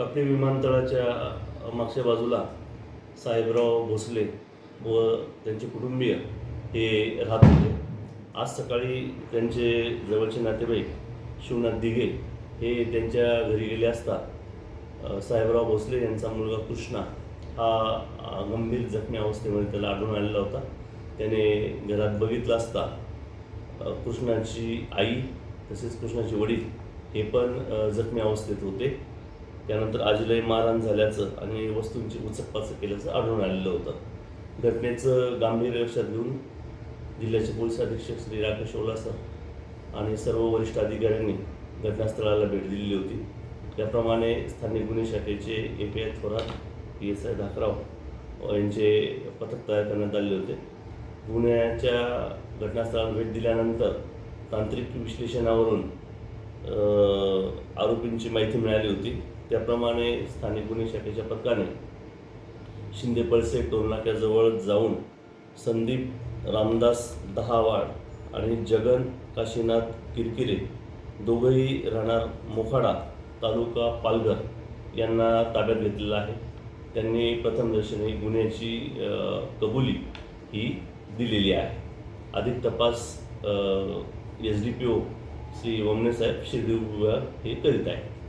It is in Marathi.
आपले विमानतळाच्या मागच्या बाजूला साहेबराव भोसले व त्यांचे कुटुंबीय हे राहत होते. आज सकाळी त्यांचे जवळचे नातेवाईक शिवनाथ दिघे हे त्यांच्या घरी गेले असता साहेबराव भोसले यांचा मुलगा कृष्णा हा गंभीर जखमी अवस्थेमध्ये त्याला आढळून आलेला होता. त्याने घरात बघितलं असता कृष्णाची आई तसेच कृष्णाचे वडील हे पण जखमी अवस्थेत होते. त्यानंतर आजीलाही मारहाण झाल्याचं आणि वस्तूंची उचकपाचक केल्याचं आढळून आलेलं होतं. घटनेचं गांभीर्य लक्षात घेऊन जिल्ह्याचे पोलीस अधीक्षक श्री राकेश ओलासर आणि सर्व वरिष्ठ अधिकाऱ्यांनी घटनास्थळाला भेट दिलेली होती. त्याप्रमाणे स्थानिक गुन्हे शाखेचे A P I Thorat P S I Dhakrao यांचे पथक तयार करण्यात आले होते. गुन्ह्याच्या घटनास्थळाला भेट दिल्यानंतर तांत्रिक विश्लेषणावरून आरोपींची माहिती मिळाली होती. त्याप्रमाणे स्थानिक गुन्हे शाखेच्या पथकाने शिंदे पळसे टोलनाक्याजवळ जाऊन संदीप रामदास दहावाड आणि जगन काशीनाथ किरकिरे दोघंही राहणार मोखाडा तालुका पालघर यांना ताब्यात घेतलेला आहे. त्यांनी प्रथमदर्शनी गुन्ह्याची कबुली ही दिलेली आहे. अधिक तपास S D P O Shri ओमने साहेब शिर्डी विभाग हे करीत आहे